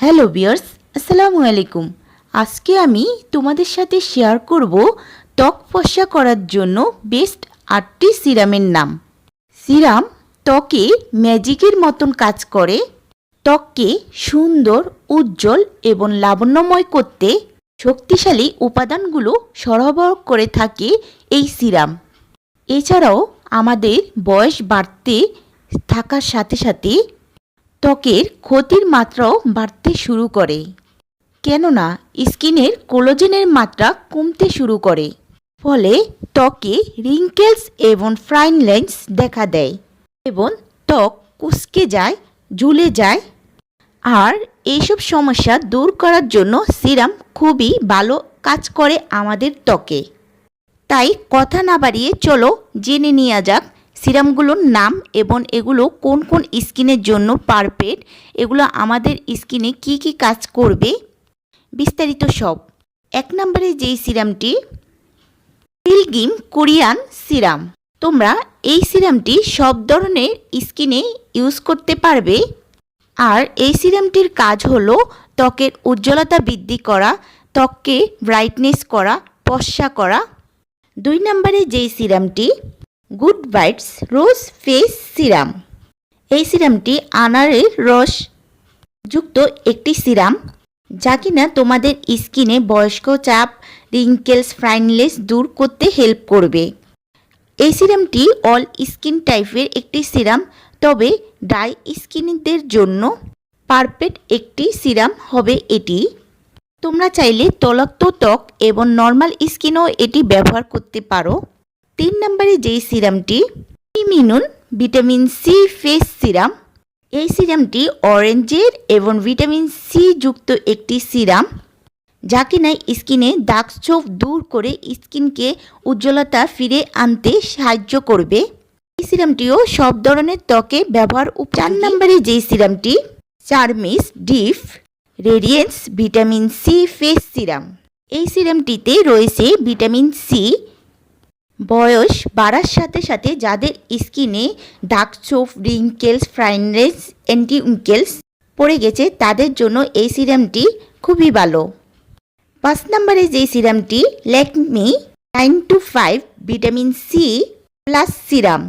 Hello বিয়ার্স আসসালামু আলাইকুম। আজকে আমি তোমাদের সাথে শেয়ার করব ত্বক ফর্সা করার জন্য বেস্ট আটটি সিরামের নাম। সিরাম ত্বকে ম্যাজিকের মতন কাজ করে, ত্বককে সুন্দর, উজ্জ্বল এবং লাবণ্যময় করতে শক্তিশালী উপাদানগুলো সরবরাহ করে থাকে এই সিরাম। এছাড়াও আমাদের বয়স বাড়তে থাকার সাথে সাথে ত্বকের ক্ষতির মাত্রাও বাড়তে শুরু করে। কেননা, স্কিনের কোলোজেনের মাত্রা কমতে শুরু করে। ফলে ত্বকে রিঙ্কেলস এবং ফ্রাইন লাইন্স দেখা দেয় এবং ত্বক কুচকে যায় ঝুলে যায়। আর এইসব সমস্যা দূর করার জন্য সিরাম খুবই ভালো কাজ করে আমাদের ত্বকে। তাই কথা না বাড়িয়ে চলো, জেনে নেওয়া যাক সিরামগুলোর নাম এবং এগুলো কোন কোন স্কিনের জন্য পারফেক্ট? এগুলো আমাদের স্কিনে কি কি কাজ করবে? বিস্তারিত সব। এক নম্বরে যেই সিরামটি পিলগিম কোরিয়ান সিরাম। তোমরা এই সিরামটি সব ধরনের স্কিনে ইউজ করতে পারবে। আর এই সিরামটির কাজ হলো ত্বকের উজ্জ্বলতা বৃদ্ধি করা, ত্বককে ব্রাইটনেস করা পশা করা। দুই নম্বরে যেই সিরামটি Good Vibes rose face serum. এই সিরামটি আনারের রস যুক্ত একটি সিরাম, যা কিনা তোমাদের স্কিনে বয়স্ক চাপ রিঙ্কেলস ফ্রাইনলেস দূর করতে হেল্প করবে। এই সিরামটি অল স্কিন টাইপের একটি সিরাম, তবে ড্রাই স্কিনদের জন্য পারফেক্ট একটি সিরাম হবে এটি। তোমরা চাইলে তলাক্ত ত্বক এবং নর্মাল স্কিনও এটি ব্যবহার করতে পারো। তিন নম্বরে যেই সিরামটি ইমিনুন ভিটামিন সি ফেস সিরাম। এই সিরামটি অরেঞ্জের এবং ভিটামিন সি যুক্ত একটি সিরাম, যা কিনা স্কিনে দাগ ছোপ দূর করে স্কিনকে উজ্জ্বলতা ফিরে আনতে সাহায্য করবে। এই সিরামটিও সব ধরনের ত্বকে ব্যবহার চার নম্বরে যেই সিরামটি, Charmis deep radiance vitamin C face serum. এই সিরামটিতে রয়েছে ভিটামিন সি বয়স বাড়ার সাথে সাথে যাদের স্কিনে ডার্ক চোপ রিঙ্কেলস ফ্রাইনেস অ্যান্টি উঙ্কেলস পড়ে গেছে, তাদের জন্য এই সিরামটি খুবই ভালো। পাঁচ নম্বরে যে সিরামটি Lakme nine to five vitamin C plus serum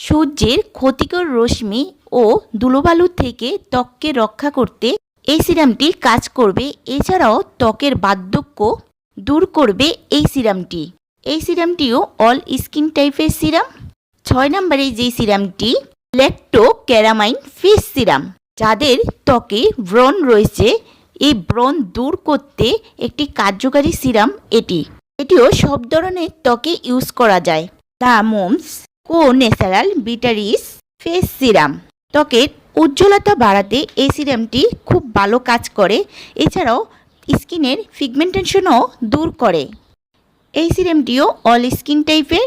সূর্যের ক্ষতিকর রশ্মি ও ধুলোবালু থেকে ত্বককে রক্ষা করতে এই সিরামটি কাজ করবে, এছাড়াও ত্বকের বার্ধক্য দূর করবে এই সিরামটি এই সিরামটিও অল স্কিন টাইপের সিরাম। ছয় নম্বরে যে সিরামটি ল্যাক্টো ক্যারামাইন ফেস সিরাম। যাদের ত্বকে ব্রণ রয়েছে, এই ব্রণ দূর করতে একটি কার্যকারী সিরাম এটি। এটিও সব ধরনের ত্বকে ইউজ করা যায়। The Moms Co natural vita rich face serum. ত্বকের উজ্জ্বলতা বাড়াতে এই সিরামটি খুব ভালো কাজ করে। এছাড়াও স্কিনের পিগমেন্টেশনও দূর করে। এই সিরামটিও অল স্কিন টাইপের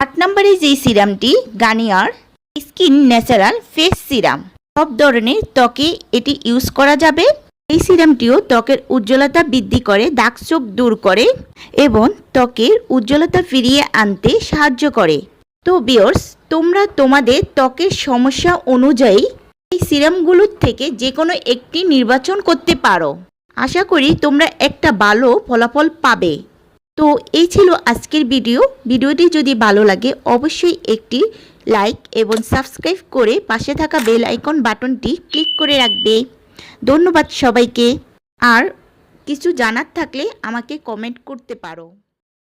আট নম্বরে যেই সিরামটি Garnier skin natural face serum. সব ধরনের ত্বকে এটি ইউজ করা যাবে। এই সিরামটিও ত্বকের উজ্জ্বলতা বৃদ্ধি করে, দাগ চোখ দূর করে এবং ত্বকের উজ্জ্বলতা ফিরিয়ে আনতে সাহায্য করে। তো বিয়র্স তোমরা তোমাদের ত্বকের সমস্যা অনুযায়ী এই সিরামগুলোর থেকে যে কোনো একটি নির্বাচন করতে পারো। আশা করি তোমরা একটা ভালো ফলাফল পাবে। তো এই ছিল আজকের ভিডিও। ভিডিওটি যদি ভালো লাগে, অবশ্যই একটি লাইক এবং সাবস্ক্রাইব করে পাশে থাকা বেল আইকন বাটনটি ক্লিক করে রাখবে। ধন্যবাদ সবাইকে। আর কিছু জানার থাকলে আমাকে কমেন্ট করতে পারো।